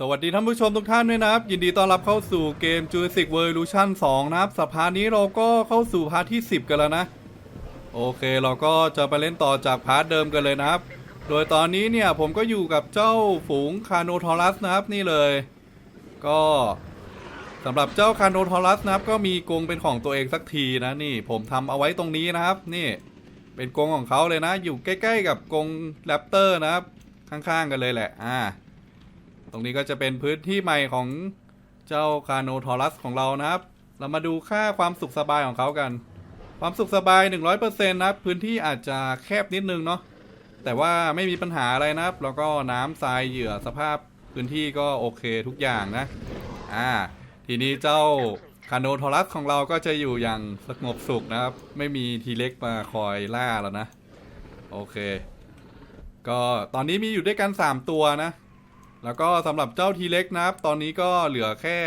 สวัสดีท่านผู้ชมทุกท่านด้วยนะครับ ยินดีต้อนรับเข้าสู่เกม Jurassic World Evolution 2 นะครับ สัปดาห์นี้เราก็เข้าสู่พาร์ทที่ 10 กันแล้วนะ โอเคเราก็จะไปเล่นต่อจากพาร์ทเดิมกันเลยนะครับ โดยตอนนี้เนี่ยผมก็อยู่กับเจ้าฝูงคาโนทอรัสนะครับนี่เลย ก็สำหรับเจ้าคาโนทอรัสนะครับ ก็มีกรงเป็นของตัวเองสักทีนะนี่ ผมทำเอาไว้ตรงนี้นะครับ นี่เป็นกรงของเขาเลยนะ อยู่ใกล้ ๆ กับกรงแรปเตอร์นะครับข้างๆกันเลยแหละอ่า ตรงนี้ก็จะเป็นพื้นที่ใหม่ของเจ้าคาโนทอรัสของเรานะครับ เรามาดูค่าความสุขสบายของเขากัน ความสุขสบาย 100%นะครับ พื้นที่อาจจะแคบนิดนึงเนาะ แต่ว่าไม่มีปัญหาอะไรนะครับ แล้วก็น้ำทรายเหยื่อสภาพพื้นที่ก็โอเคทุกอย่างนะ อ่า ทีนี้เจ้าคาโนทอรัสของเราก็จะอยู่อย่างสงบสุขนะครับ ไม่มีทีเล็กมาคอยล่าแล้วนะ โอเค ก็ตอนนี้มีอยู่ด้วยกัน 3 ตัวนะ แล้วก็สำหรับเจ้าทีเล็กนะครับ ตอนนี้ก็เหลือแค่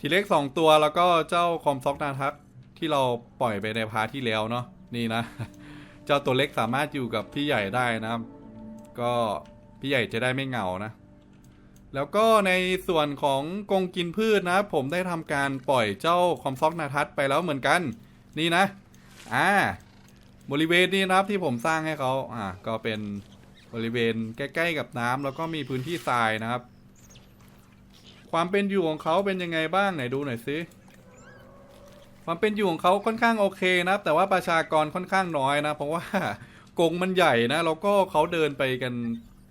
ทีเล็กสองตัวแล้วก็เจ้าคอมซอกนาทักที่เราปล่อยไปในพาร์ทที่แล้วเนาะนี่นะ เจ้าตัวเล็กสามารถอยู่กับพี่ใหญ่ได้นะครับ ก็พี่ใหญ่จะได้ไม่เหงานะ แล้วก็ในส่วนของกงกินพืชนะครับผมได้ทำการปล่อยเจ้าคอมซอกนาทัศไปแล้วเหมือนกัน นี่นะ อ่า บริเวณนี้นะครับที่ผมสร้างให้เขาอ่าก็เป็น บริเวณใกล้ๆกับน้ำแล้วก็มีพื้นที่ทรายนะครับ ความเป็นอยู่ของเขาเป็นยังไงบ้างไหนดูหน่อยสิความเป็นอยู่ของเขาค่อนข้างโอเคนะครับ แต่ว่าประชากรค่อนข้างน้อยนะ เพราะว่ากงมันใหญ่นะแล้วก็เขาเดินไปกัน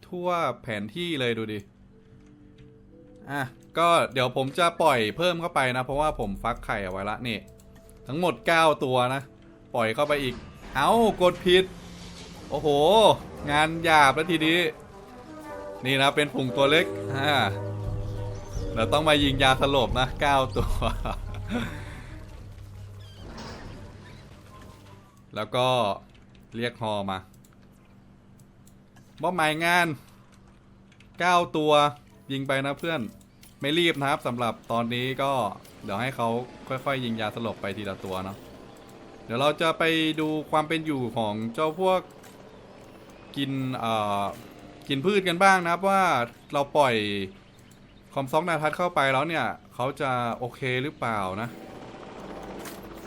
ทั่วแผนที่เลยดูดิอะก็เดี๋ยวผมจะปล่อยเพิ่มเข้าไปนะ เพราะว่าผมฟักไข่เอาไว้ละนี่ ทั้งหมด 9 ตัวนะ ปล่อยเข้าไปอีก เอา้ากดผิด โอ้โห งานหยาบแล้วทีนี้ นี่นะเป็นผงตัวเล็กอ่าเราต้องมายิงยาสลบนะ9ตัว แล้วก็เรียกฮอมามอบหมายงาน9ตัวยิงไปนะเพื่อนไม่รีบนะครับสำหรับตอนนี้ก็เดี๋ยวให้เขาค่อย ๆ ยิงยาสลบไปทีละตัวเนาะเดี๋ยวเราจะไปดูความเป็นอยู่ของเจ้าพวก กินเอ่อกินพืชกันบ้างนะครับว่าเราปล่อยคอมซอกนาทัศเข้าไปแล้วเนี่ยเขาจะโอเคหรือเปล่านะ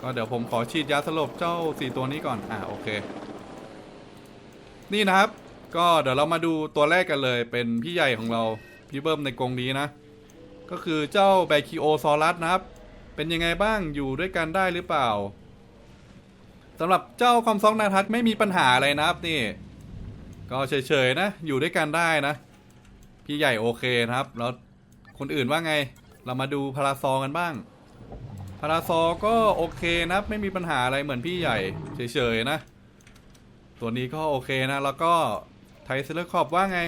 ก็เดี๋ยวผมขอฉีดยาสลบเจ้าสี่ตัวนี้ก่อนอะโอเค นี่นะครับ ก็เดี๋ยวเรามาดูตัวแรกกันเลย เป็นพี่ใหญ่ของเราพี่เบิ้มในกรงนี้นะ ก็คือเจ้าไบคิโอซอรัสนะครับ เป็นยังไงบ้างอยู่ด้วยกันได้หรือเปล่าสำหรับเจ้าคอมซองนาทัศน์ไม่มีปัญหาอะไรนะครับนี่ ก็เฉยๆนะ อยู่ด้วยกันได้นะ พี่ใหญ่โอเคนะครับ แล้วคนอื่นว่าไง เรามาดูพาราซอกันบ้าง พาราซอก็โอเคนะครับไม่มีปัญหาอะไรเหมือนพี่ใหญ่เฉยๆนะ ตัวนี้ก็โอเคนะ แล้วก็ไทเซเลคอบว่าไง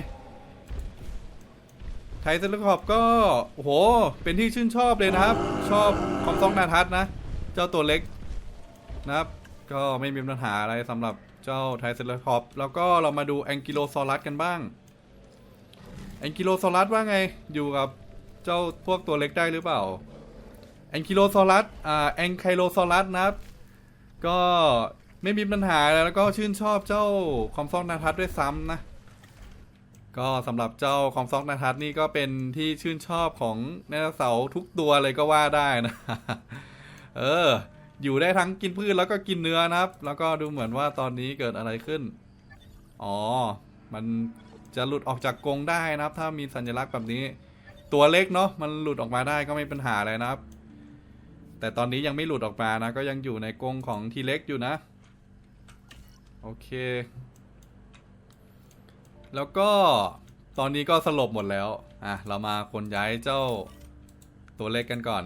ไทเซเลคอบก็โอ้โห เป็นที่ชื่นชอบเลยนะครับ ชอบคอมซองนาทัศน์นะ เจ้าตัวเล็กนะครับ ก็ไม่มีปัญหาอะไรสำหรับ เจ้าไทเซเลคอปแล้วก็เรามาดูแองกิโลซอรัสกันบ้าง แองกิโลซอรัสว่าไง อยู่กับเจ้าพวกตัวเล็กได้หรือเปล่า แองกิโลซอรัสอ่าแองไคโลซอรัสนะครับ ก็ไม่มีปัญหาแล้วก็ชื่นชอบเจ้าคอมซอกนาทัศด้วยซ้ำนะ ก็สำหรับเจ้าคอมซอกนาทัศน์นี่ก็เป็นที่ชื่นชอบของไดโนเสาร์ทุกตัวเลยก็ว่าได้นะ เออ อยู่ได้ทั้งกินพืชแล้วก็กินเนื้อนะครับ แล้วก็ดูเหมือนว่าตอนนี้เกิดอะไรขึ้น อ๋อ มันจะหลุดออกจากกรงได้นะครับ ถ้ามีสัญลักษณ์แบบนี้ ตัวเล็กเนาะ มันหลุดออกมาได้ก็ไม่เป็นปัญหาอะไรนะครับ แต่ตอนนี้ยังไม่หลุดออกมานะ ก็ยังอยู่ในกรงของทีเล็กอยู่นะ โอเค แล้วก็ตอนนี้ก็สลบหมดแล้ว อะ เรามาคนย้ายเจ้าตัวเล็กกันก่อน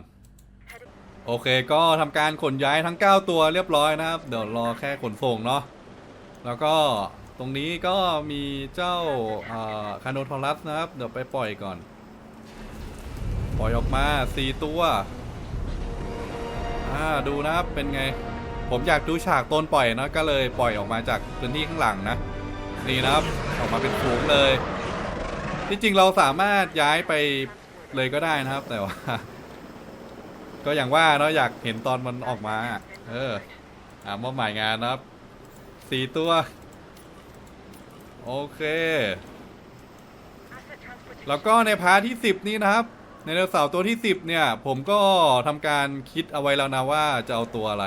โอเคก็ทำการขนย้ายทั้ง 9 ตัวเรียบร้อยนะครับ เดี๋ยวรอแค่ขนส่งเนาะแล้วก็ตรงนี้ก็มีเจ้าคาโนทอรัสนะครับ เดี๋ยวไปปล่อยก่อน ปล่อยออกมา 4 ตัวอ่าดูนะครับเป็นไง ผมอยากดูฉากต้นปล่อยนะก็เลยปล่อยออกมาจากพื้นที่ข้างหลังนะนี่นะครับออกมาเป็นฝูงเลย ที่จริงเราสามารถย้ายไปเลยก็ได้นะครับ แต่ว่า ก็อย่างว่าเนาะอยากเห็นตอนมันออกมา เออ อ่ามอบหมายงานนะครับสี่ตัว โอเค แล้วก็ในพาร์ทที่ 10 นี้นะครับ ในไดเสาร์ตัวที่ 10 เนี่ย ผมก็ทำการคิดเอาไว้แล้วนะว่าจะเอาตัวอะไร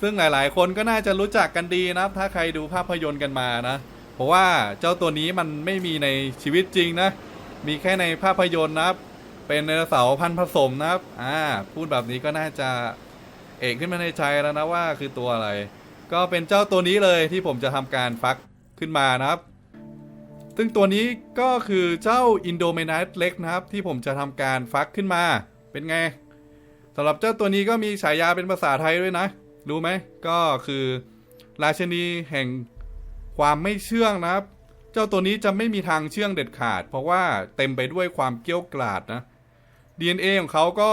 ซึ่งหลายๆ คนก็น่าจะรู้จักกันดีนะครับ ถ้าใครดูภาพยนตร์กันมานะ เพราะว่าเจ้าตัวนี้มันไม่มีในชีวิตจริงนะ มีแค่ในภาพยนตร์นะครับ เป็นไดโนเสาร์พันผสมนะครับ อ่า พูดแบบนี้ก็น่าจะเอกขึ้นมาในใจแล้วนะว่าคือตัวอะไร ก็เป็นเจ้าตัวนี้เลยที่ผมจะทำการฟักขึ้นมานะครับ ซึ่งตัวนี้ก็คือเจ้าอินโดเมนัสเล็กนะครับ ที่ผมจะทำการฟักขึ้นมา เป็นไงสำหรับเจ้าตัวนี้ก็มีฉายาเป็นภาษาไทยด้วยนะ รู้ไหม ก็คือราชนีแห่งความไม่เชื่องนะครับ เจ้าตัวนี้จะไม่มีทางเชื่องเด็ดขาด เพราะว่าเต็มไปด้วยความเกี้ยวกราดนะ DNA ของเขาก็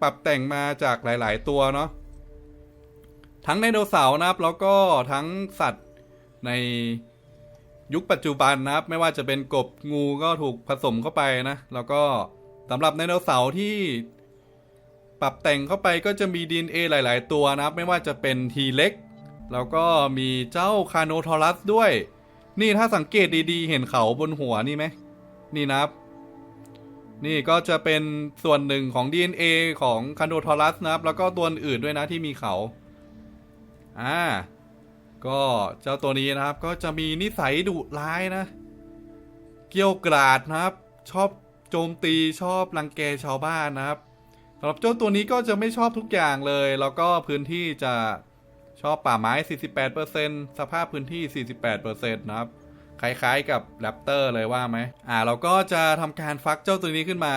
ปรับแต่งมาจากหลาย ๆ ตัวเนาะทั้งไดโนเสาร์นะครับ แล้วก็ทั้งสัตว์ในยุคปัจจุบันนะครับ ไม่ว่าจะเป็นกบงูก็ถูกผสมเข้าไปนะ แล้วก็สำหรับไดโนเสาร์ที่ปรับแต่งเข้าไปก็จะมี DNA หลาย ๆ ตัวนะครับ ไม่ว่าจะเป็นทีเล็กแล้วก็มีเจ้าคาโนทอรัสด้วย นี่ถ้าสังเกตดี ๆ เห็นเขาบนหัวนี่ไหมนี่นะครับ นี่ก็จะเป็นส่วนหนึ่งของ DNA ของคาโนทอรัสนะครับ แล้วก็ตัวอื่นด้วยนะที่มีเขา อ่า ก็เจ้าตัวนี้นะครับ ก็จะมีนิสัยดุร้ายนะ เกี่ยวกราดนะครับ ชอบโจมตีชอบรังแกชาวบ้านนะครับสำหรับเจ้าตัวนี้ก็จะไม่ชอบทุกอย่างเลย แล้วก็พื้นที่จะชอบป่าไม้ 48%สภาพพื้นที่ 48%นะครับ คล้ายๆกับแรปเตอร์เลยว่าไหมอ่าเราก็จะทำการฟักเจ้าตัวนี้ขึ้นมา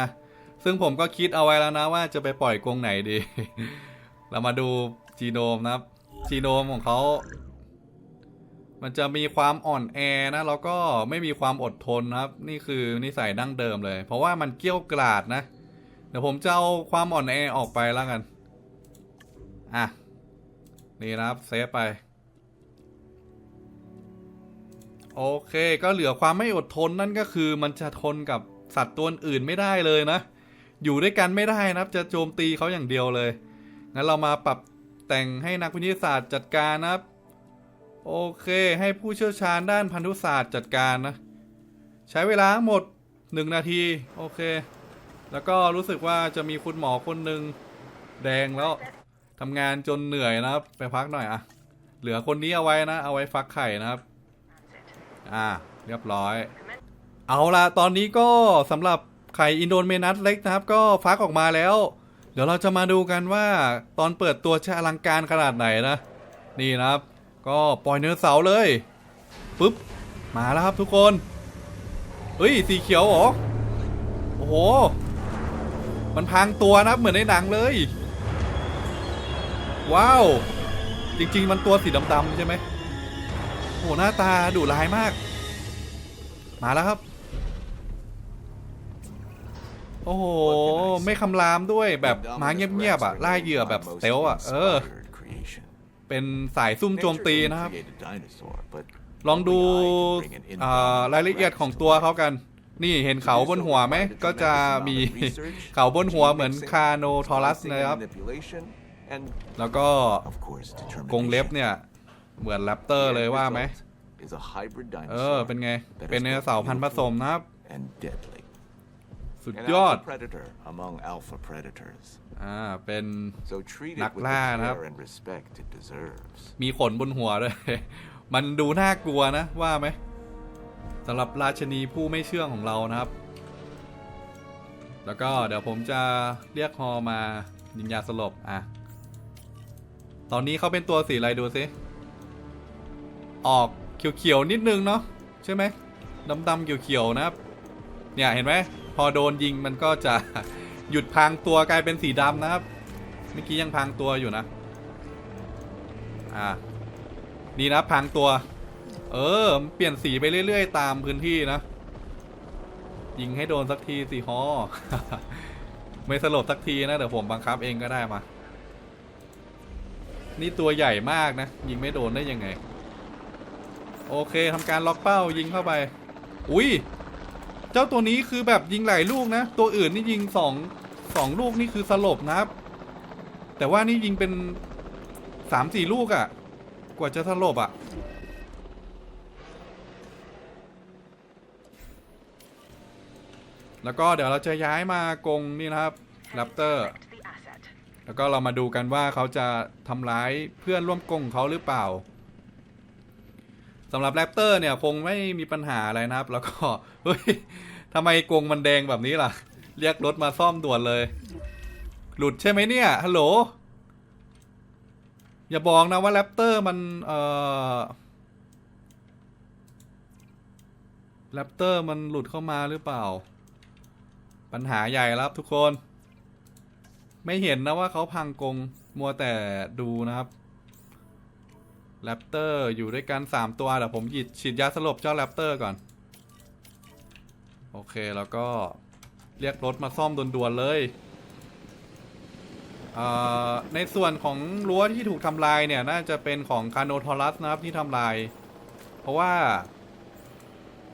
ซึ่งผมก็คิดเอาไว้แล้วนะว่าจะไปปล่อยกรงไหนดี เรามาดูจีโนมนะครับ จีโนมของเขา มันจะมีความอ่อนแอนะแล้วก็ไม่มีความอดทนนะครับ นี่คือนิสัยดั้งเดิมเลย เพราะว่ามันเกี้ยวกราดนะ เดี๋ยวผมจะเอาความอ่อนแอออกไปแล้วกัน อะ นี่นะครับเซฟไป โอเค ก็เหลือความไม่อดทนนั่นก็คือมันจะทนกับสัตว์ตัวอื่นไม่ได้เลยนะ อยู่ด้วยกันไม่ได้นะครับ จะโจมตีเขาอย่างเดียวเลย งั้นเรามาปรับแต่งให้นักวิทยาศาสตร์จัดการนะครับ โอเค ให้ผู้เชี่ยวชาญด้านพันธุศาสตร์จัดการนะ ใช้เวลาหมด 1 นาที โอเค แล้วก็รู้สึกว่าจะมีคุณหมอคนหนึ่งแดงแล้วทำงานจนเหนื่อยนะครับ ไปพักหน่อยอะเหลือคนนี้เอาไว้นะ เอาไว้ฟักไข่นะครับ อ่า เรียบร้อย เอาละตอนนี้ก็สำหรับไข่อินโดนเมนัสเล็กนะครับ ก็ฟักออกมาแล้ว เดี๋ยวเราจะมาดูกันว่าตอนเปิดตัวจะอลังการขนาดไหนนะ นี่นะครับ ก็ปล่อยเนื้อเสาเลยปุ๊บ มาแล้วครับทุกคนเฮ้ย สีเขียวเหรอ โอ้โห มันพรางตัวนะเหมือนในหนังเลย ว้าว จริง ๆ มันตัวสีดำๆใช่ไหม โอ้โหหน้าตาดุร้ายมาก มาแล้วครับ โอ้โห ไม่คำรามด้วยแบบมาเงียบๆอะล่าเหยื่อแบบสเตลอะ เออ เป็นสายซุ่มโจมตีนะครับ ลองดูรายละเอียดของตัวเขากัน นี่เห็นเขาบนหัวไหม ก็จะมีเขาบนหัวเหมือนคาโนทอรัสนะครับ แล้วก็กรงเล็บเนี่ย เหมือนแรปเตอร์เลยว่าไหมเออ เป็นไง เป็นเนื้อเสาร์พันธุ์ผสมนะครับ สุดยอด อ่า เป็นนันักกล่าล่านะนะคครัรับบมีขนบนหัวด้วย มันดูน่ากลัวนะ ว่าไหมสำหรับราชนีผู้ไม่เชื่องของเรานะครับ แล้วก็เดี๋ยวผมจะเรียกฮอมายิงยาสลบ อะ ตอนนี้เขาเป็นตัวสีอะไรดูสิ ออกเขียวๆนิดนึงเนาะใช่ไหมดำๆเขียวๆนะครับ เนี่ยเห็นไหมพอโดนยิงมันก็จะหยุดพางตัวกลายเป็นสีดำนะครับเมื่อกี้ยังพางตัวอยู่นะอ่านี่นะพางตัว เออเปลี่ยนสีไปเรื่อยๆ ตามพื้นที่นะ ยิงให้โดนสักทีสิฮอไม่สลบสักทีนะเดี๋ยวผมบังคับเองก็ได้มา นี่ตัวใหญ่มากนะ ยิงไม่โดนได้ยังไง โอเคทำการล็อกเป้ายิงเข้าไป อุ้ย เจ้าตัวนี้คือแบบยิงหลายลูกนะ ตัวอื่นนี่ยิงสองสองลูกนี่คือสลบนะครับ แต่ว่านี่ยิงเป็นสามสี่ลูกอะ่ะ กว่าจะสลบอะ่ะ แล้วก็เดี๋ยวเราจะย้ายมากรงนี่นะครับแรปเตอร์แล้วก็เรามาดูกันว่าเขาจะทำร้ายเพื่อนร่วมกงเขาหรือเปล่า สำหรับแรปเตอร์เนี่ยคงไม่มีปัญหาอะไรนะครับ แล้วก็เฮ้ยทำไมกรงมันแดงแบบนี้ล่ะ เรียกรถมาซ่อมด่วนเลย หลุดใช่ไหมเนี่ยฮัลโหลอย่าบอกนะว่าแรปเตอร์มันเอ่อแรปเตอร์มันหลุดเข้ามาหรือเปล่า ปัญหาใหญ่แล้วทุกคน ไม่เห็นนะว่าเขาพังกรงมัวแต่ดูนะครับ แรปเตอร์อยู่ด้วยกัน 3 ตัวเดี๋ยวผมหยิดฉีดยาสลบเจ้าแรปเตอร์ก่อน โอเคแล้วก็เรียกรถมาซ่อมด่วนๆเลยเอ่อในส่วนของรั้วที่ถูกทำลายเนี่ยน่าจะเป็นของคาโนทอรัสนะครับที่ทำลาย เพราะว่า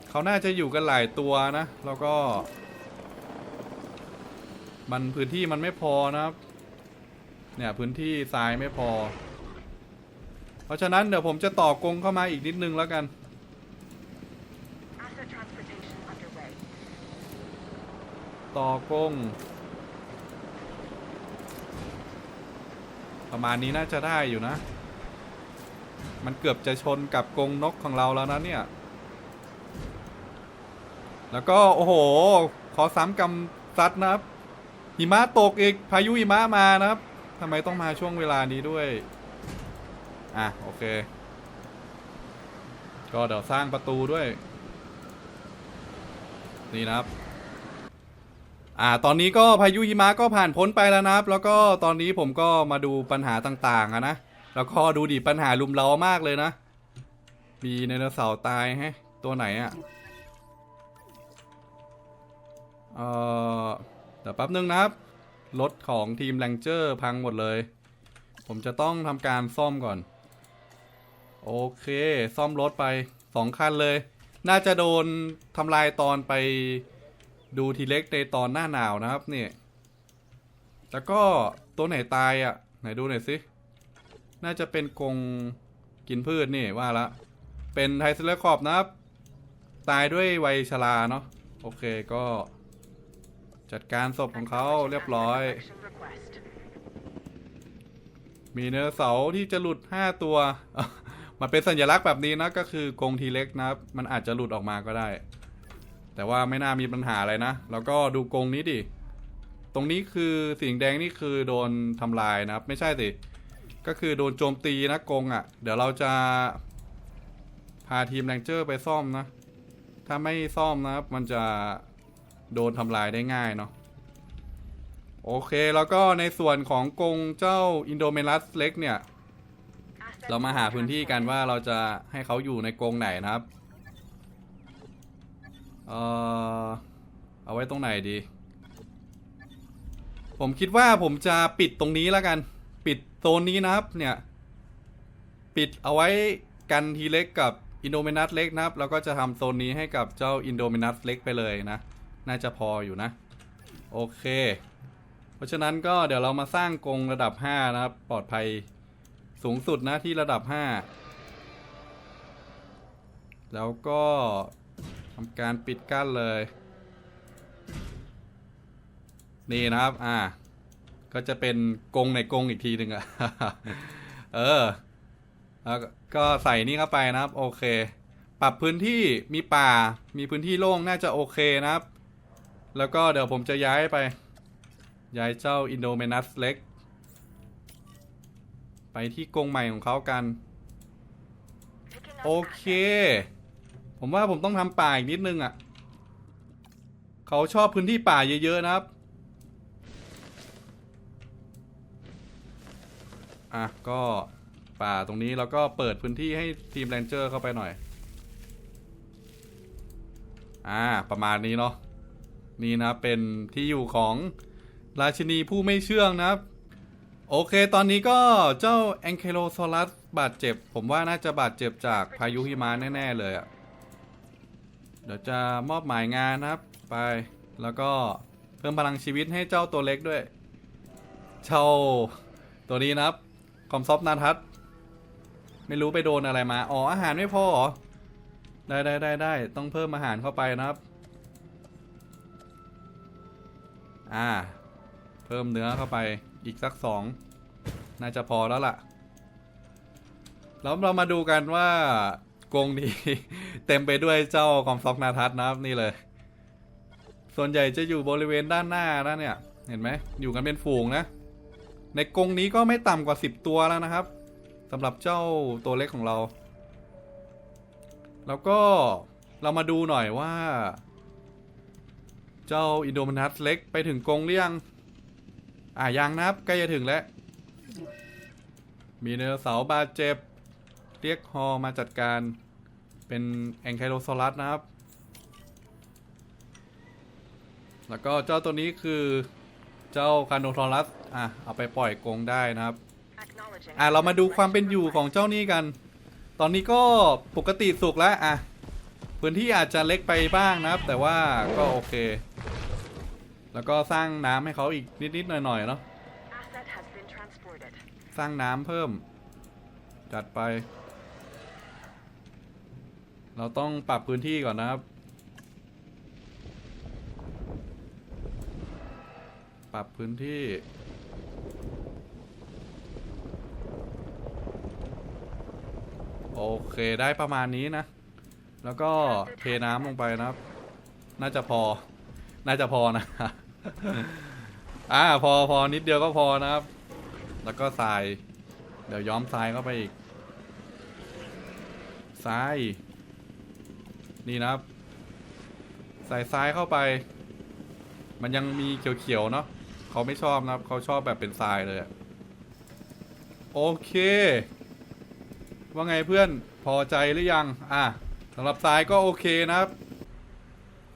เขาน่าจะอยู่กันหลายตัวนะ แล้วก็ มันพื้นที่มันไม่พอนะครับ เนี่ยพื้นที่ทรายไม่พอ เพราะฉะนั้นเดี๋ยวผมจะต่อกงเข้ามาอีกนิดนึงแล้วกัน ต่อกง ประมาณนี้น่าจะได้อยู่นะ มันเกือบจะชนกับกรงนกของเราแล้วนะเนี่ย แล้วก็โอ้โห ขอซ้ำกำซัดนะครับหิมะตกอีกพายุหิมะมานะครับทำไมต้องมาช่วงเวลานี้ด้วย อะ โอเค ก็เดี๋ยวสร้างประตูด้วย นี่นะครับ อ่า ตอนนี้ก็พายุหิมะก็ผ่านพ้นไปแล้วนะครับ แล้วก็ตอนนี้ผมก็มาดูปัญหาต่างๆอะนะ แล้วก็ดูดิปัญหาลุมเรามากเลยนะ มีไดโนเสาร์ตายฮะ ตัวไหนอะเอ่อเดี๋ยวแป๊บนึงนะครับ รถของทีมแรงเจอร์พังหมดเลย ผมจะต้องทำการซ่อมก่อน โอเค ซ่อมรถไปสองคันเลย น่าจะโดนทำลายตอนไปดูทีเล็กในตอนหน้าหนาวนะครับนี่แล้วก็ตัวไหนตายอะ ไหนดูหน่อยสิ น่าจะเป็นกงกินพืชนี่ว่าละ เป็นไทเซเลคอบนะครับ ตายด้วยวัยชราเนาะ โอเคก็ จัดการศพของเขาเรียบร้อย มีเนื้อเสาที่จะหลุด 5 ตัว มันเป็นสัญลักษณ์แบบนี้นะก็คือกรงทีเล็กนะครับ มันอาจจะหลุดออกมาก็ได้ แต่ว่าไม่น่ามีปัญหาอะไรนะ แล้วก็ดูกรงนี้ดิ ตรงนี้คือสิ่งแดงนี่คือโดนทำลายนะครับ ไม่ใช่สิ ก็คือโดนโจมตีนะกรงอะ่ะ เดี๋ยวเราจะพาทีมแรงเจอร์ไปซ่อมนะ ถ้าไม่ซ่อมนะครับ มันจะโดนทำลายได้ง่ายเนาะ โอเค แล้วก็ในส่วนของกรงเจ้าอินโดเมลัสเล็กเนี่ย เรามาหาพื้นที่กันว่าเราจะให้เขาอยู่ในกรงไหนนะครับ เออเอาไว้ตรงไหนดี ผมคิดว่าผมจะปิดตรงนี้แล้วกัน ปิดโซนนี้นะครับ เนี่ย ปิดเอาไว้กันทีเล็กกับอินโดเมนัสเล็กนะครับ แล้วก็จะทำโซนนี้ให้กับเจ้าอินโดเมนัสเล็กไปเลยนะ น่าจะพออยู่นะ โอเค เพราะฉะนั้นก็เดี๋ยวเรามาสร้างกรงระดับ 5 นะครับ ปลอดภัย สูงสุดนะที่ระดับ 5 แล้วก็ทำการปิดกั้นเลย นี่นะครับ อ่า ก็จะเป็นกงในกงอีกทีหนึ่งอะเออ แล้วก็ใส่นี่เข้าไปนะครับ โอเค ปรับพื้นที่มีป่า มีพื้นที่โล่งน่าจะโอเคนะครับ แล้วก็เดี๋ยวผมจะย้ายไป ย้ายเจ้าอินโดเมนัสเล็ก ไปที่กรงใหม่ของเขากัน Picking up โอเค ผมว่าผมต้องทำป่าอีกนิดนึงอะ เขาชอบพื้นที่ป่าเยอะ ๆ นะครับ อะ ก็ป่าตรงนี้แล้วก็เปิดพื้นที่ให้ทีมแรนเจอร์เข้าไปหน่อย อ่า ประมาณนี้เนาะ นี่นะเป็นที่อยู่ของราชินีผู้ไม่เชื่องนะครับ โอเค ตอนนี้ก็เจ้าแองเคโลโซลัสบาดเจ็บ ผมว่าน่าจะบาดเจ็บจากพายุหิมะแน่ ๆ เลยอะ่ะเดี๋ยวจะมอบหมายงานนะครับ ไป แล้วก็เพิ่มพลังชีวิตให้เจ้าตัวเล็กด้วย เจ้าตัวนี้นะครับ คอมซอฟนาทัศน์ไม่รู้ไปโดนอะไรมา อ๋อ อาหารไม่พอหรอ ได้ได้ได้ได้ ต้องเพิ่มอาหารเข้าไปนะครับ อ่า เพิ่มเนื้อเข้าไป อีกสักสองน่าจะพอแล้วล่ะ แล้วเรามาดูกันว่ากรงนี้ เต็มไปด้วยเจ้าคอมซอกนาทัศนะครับนี่เลย ส่วนใหญ่จะอยู่บริเวณด้านหน้านะเนี่ย เห็นไหมอยู่กันเป็นฝูงนะ ในกรงนี้ก็ไม่ต่ำกว่า 10 ตัวแล้วนะครับสำหรับเจ้าตัวเล็กของเรา แล้วก็เรามาดูหน่อยว่า เจ้าอินโดมนัสเล็กไปถึงกรงหรือยัง อะยังนะครับใกล้จะถึงแล้ว มีเนื้อเสาบาดเจ็บ เรียกฮอมาจัดการเป็นแองไคโลซอรัสนะครับ แล้วก็เจ้าตัวนี้คือเจ้าคาโนทอรัสอะเอาไปปล่อยกรงได้นะครับ อะเรามาดูความเป็นอยู่ของเจ้านี่กัน ตอนนี้ก็ปกติสุขแล้วอะพื้นที่อาจจะเล็กไปบ้างนะครับ แต่ว่าก็โอเค แล้วก็สร้างน้ำให้เขาอีกนิดๆหน่อยๆเนาะ Asset has been transported. สร้างน้ำเพิ่ม จัดไป เราต้องปรับพื้นที่ก่อนนะครับ ปรับพื้นที่โอเคได้ประมาณนี้นะ แล้วก็เทน้ำลงไปนะครับ น่าจะพอ น่าจะพอนะ อ่าพอพอนิดเดียวก็พอนะครับ แล้วก็ทราย เดี๋ยวย้อมทรายเข้าไปอีกทราย นี่นะครับ ใส่ทรายเข้าไป มันยังมีเขียวๆเนาะเขาไม่ชอบนะครับ เขาชอบแบบเป็นทรายเลยโอเค ว่าไงเพื่อนพอใจหรือยัง อะสำหรับทรายก็โอเคนะครับ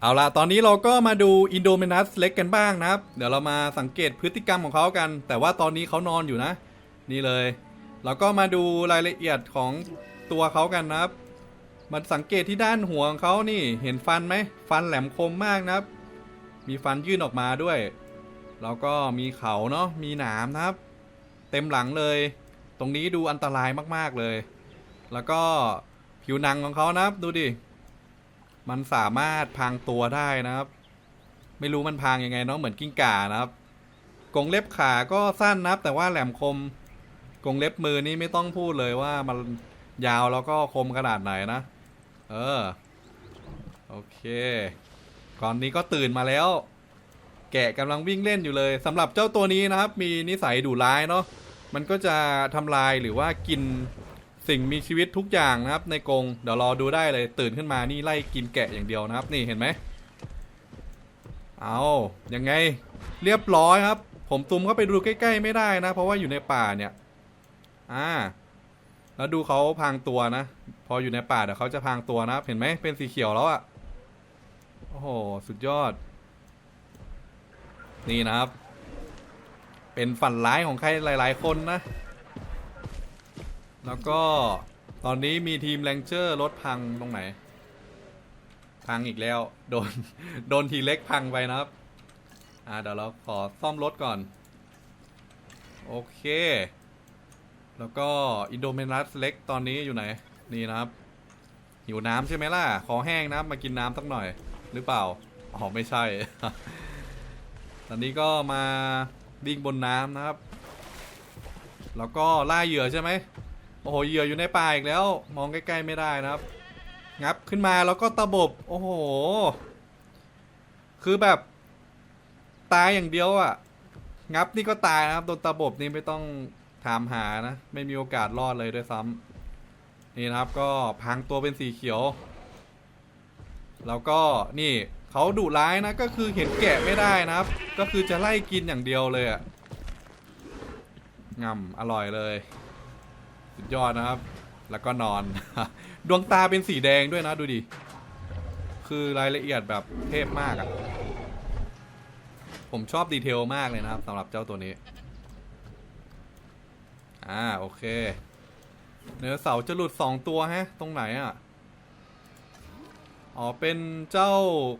เอาละตอนนี้เราก็มาดูอินโดมินัสเล็กกันบ้างนะครับ เดี๋ยวเรามาสังเกตพฤติกรรมของเขากัน แต่ว่าตอนนี้เขานอนอยู่นะ นี่เลย เราก็มาดูรายละเอียดของตัวเขากันนะครับ มันสังเกตที่ด้านหัวของเขานี่เห็นฟันไหม ฟันแหลมคมมากนะครับ มีฟันยื่นออกมาด้วย แล้วก็มีเขาเนาะ มีหนามนะครับ เต็มหลังเลย ตรงนี้ดูอันตรายมากๆเลย แล้วก็ผิวหนังของเขานะครับ ดูดิ มันสามารถพางตัวได้นะครับ ไม่รู้มันพางยังไงเนาะเหมือนกิ้งก่านะครับ กงเล็บขาก็สั้นนะครับ แต่ว่าแหลมคม กงเล็บมือนี่ไม่ต้องพูดเลยว่ามันยาวแล้วก็คมขนาดไหนนะ เออ โอเค ก่อนนี้ก็ตื่นมาแล้ว แกะกำลังวิ่งเล่นอยู่เลยสำหรับเจ้าตัวนี้นะครับ มีนิสัยดุร้ายเนาะมันก็จะทำลายหรือว่ากิน สิ่งมีชีวิตทุกอย่างนะครับในกรงเดี๋ยวรอดูได้เลยตื่นขึ้นมานี่ไล่กินแกะอย่างเดียวนะครับ นี่เห็นไหมเอายังไงเรียบร้อยครับ ผมซูมเข้าไปดูใกล้ ๆ ไม่ได้นะ เพราะว่าอยู่ในป่าเนี่ยอ่าแล้วดูเขาพรางตัวนะ พออยู่ในป่าเดี๋ยวเขาจะพรางตัวนะครับเห็นไหมเป็นสีเขียวแล้วอะ่ะโอ้โหสุดยอด นี่นะครับ เป็นฝันร้ายของใครหลาย ๆ คนนะ แล้วก็ตอนนี้มีทีมแรงเจอร์รถพังตรงไหน พังอีกแล้ว โดน โดนทีเล็กพังไปนะครับ อ่าเดี๋ยวเราขอซ่อมรถก่อน โอเค แล้วก็อินโดเมนัสเล็กตอนนี้อยู่ไหน นี่นะครับ หิวน้ำใช่ไหมล่ะ ขอแห้งนะมากินน้ำสักหน่อย หรือเปล่า อ๋อ ไม่ใช่ ตอนนี้ก็มาวิ่งบนน้ำนะครับ แล้วก็ล่าเหยื่อใช่ไหม โอ้โหเหยื่ออยู่ในป่าอีกแล้ว มองใกล้ๆไม่ได้นะครับ งับขึ้นมาแล้วก็ตะบบ โอ้โห คือแบบ ตายอย่างเดียวอะ่ะ งับนี่ก็ตายนะครับโดนตะบบนี่ไม่ต้องถามหานะ ไม่มีโอกาสรอดเลยด้วยซ้ำนี่นะครับก็พังตัวเป็นสีเขียว แล้วก็นี่เขาดุร้ายนะก็คือเห็นแกะไม่ได้นะครับ ก็คือจะไล่กินอย่างเดียวเลยอะ่ะงำอร่อยเลย สุดยอดนะครับ แล้วก็นอน ดวงตาเป็นสีแดงด้วยนะดูดิ คือรายละเอียดแบบเทพมากอะ่ะ ผมชอบดีเทลมากเลยนะครับสำหรับเจ้าตัวนี้ อ่าโอเค เนื้อเสาร์จะหลุดสองตัวฮะ ตรงไหนอะ อ๋อเป็นเจ้า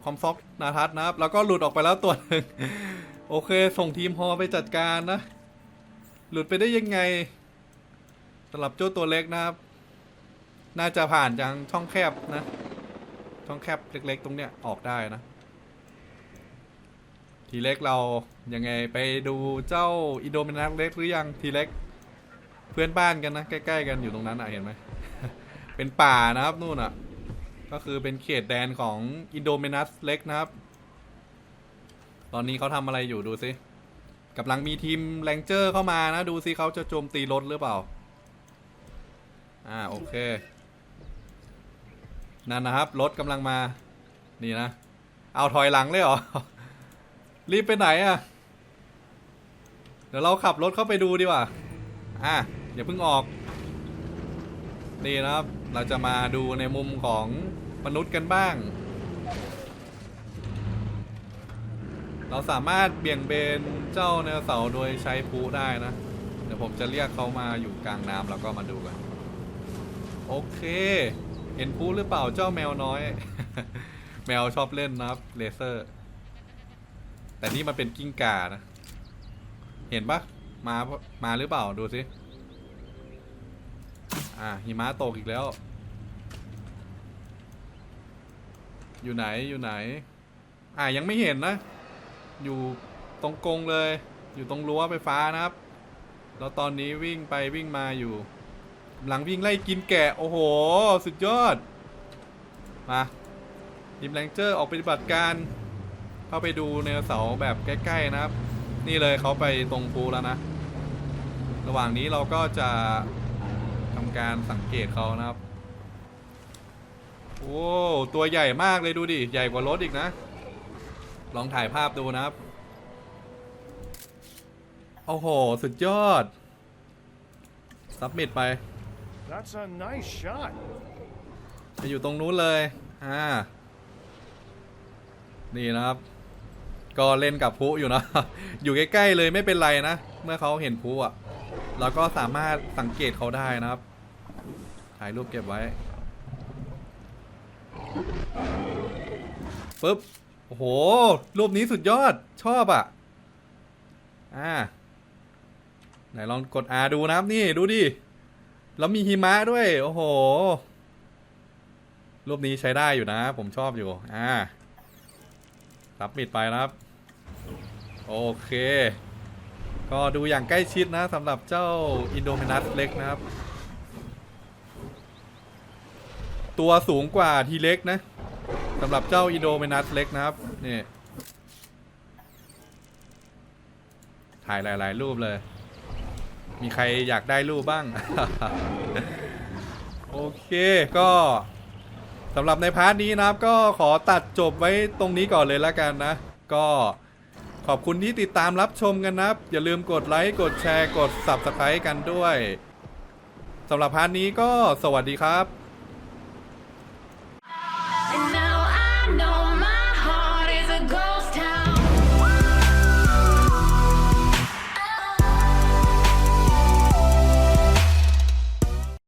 คอมซอกนาทัศน์นะครับ แล้วก็หลุดออกไปแล้วตัวหนึ่งโอเค ส่งทีมฮอไปจัดการนะ หลุดไปได้ยังไง สำหรับเจ้าตัวเล็กนะครับ น่าจะผ่านจังช่องแคบนะ ช่องแคบเล็ก ๆ ตรงเนี้ยออกได้นะ ทีเล็กเรายังไงไปดูเจ้าอิโดมินัสเล็กหรือยังทีเล็ก เพื่อนบ้านกันนะใกล้ๆกันอยู่ตรงนั้นอะเห็นไหมเป็นป่านะครับนู่นอะ ก็คือเป็นเขตแดนของอินโดมินัสเล็กนะครับ ตอนนี้เขาทำอะไรอยู่ดูสิกำลังมีทีมแรงเจอร์เข้ามานะ ดูสิเขาจะโจมตีรถหรือเปล่า อ่าโอเค นั่นนะครับ รถกำลังมา นี่นะ เอาถอยหลังเลยเหรอ รีบไปไหนอะ่ะ เดี๋ยวเราขับรถเข้าไปดูดีกว่า อะอย่าเพิ่งออก นี่นะครับ เราจะมาดูในมุมของมนุษย์กันบ้าง เราสามารถเบี่ยงเบนเจ้าเนเสาโดยใช้พลุได้นะ เดี๋ยวผมจะเรียกเขามาอยู่กลางน้ำแล้วก็มาดูกัน โอเค เห็นพลุหรือเปล่าเจ้าแมวน้อย แมวชอบเล่นนะครับเลเซอร์ แต่นี่มันเป็นกิ้งก่านะ เห็นปะมามาหรือเปล่าดูสิอ่าหิมะตกอีกแล้ว อยู่ไหนอยู่ไหน อ่ายังไม่เห็นนะ อยู่ตรงกรงเลย อยู่ตรงรั้วไฟฟ้านะครับ แล้วตอนนี้วิ่งไปวิ่งมาอยู่ กำลังวิ่งไล่กินแกะ โอ้โห สุดยอด มาทีมแรงเจอร์ออกปฏิบัติการ เข้าไปดูเนเสาแบบใกล้ ๆ นะครับ นี่เลยเขาไปตรงปูแล้วนะ ระหว่างนี้เราก็จะทำการสังเกตเขานะครับ โอ้ ตัวใหญ่มากเลยดูดิ ใหญ่กว่ารถอีกนะ ลองถ่ายภาพดูนะครับ โอ้โห สุดยอด ซับมิดไป That's a nice shot. ไปอยู่ตรงนู้นเลยอ่านี่นะครับ ก็เล่นกับพุอยู่นะ อยู่ใกล้ๆเลยไม่เป็นไรนะ เมื่อเขาเห็นพุอะ เราก็สามารถสังเกตเขาได้นะครับ ถ่ายรูปเก็บไว้ ปึ๊บ โอ้โห รูปนี้สุดยอด ชอบอะ อ่า ไหนลองกด R ดูนะครับนี่ ดูดิ แล้วมีหิมะด้วย โอ้โห รูปนี้ใช้ได้อยู่นะ ผมชอบอยู่ อ่ารับมิดไปครับ โอเค ก็ดูอย่างใกล้ชิดนะสำหรับเจ้าอินโดมินัสเล็กนะครับ ตัวสูงกว่าทีเล็กนะสำหรับเจ้าอินโดมินัสเล็กนะครับ นี่ ถ่ายหลาย ๆ รูปเลย มีใครอยากได้รูปบ้าง โอเคก็สำหรับในพาร์ทนี้นะครับ ก็ขอตัดจบไว้ตรงนี้ก่อนเลยละกันนะ ก็ขอบคุณที่ติดตามรับชมกันนะครับอย่าลืมกดไลค์ กดแชร์ กด Subscribe กันด้วยสำหรับพาร์ทนี้ก็สวัสดีครับ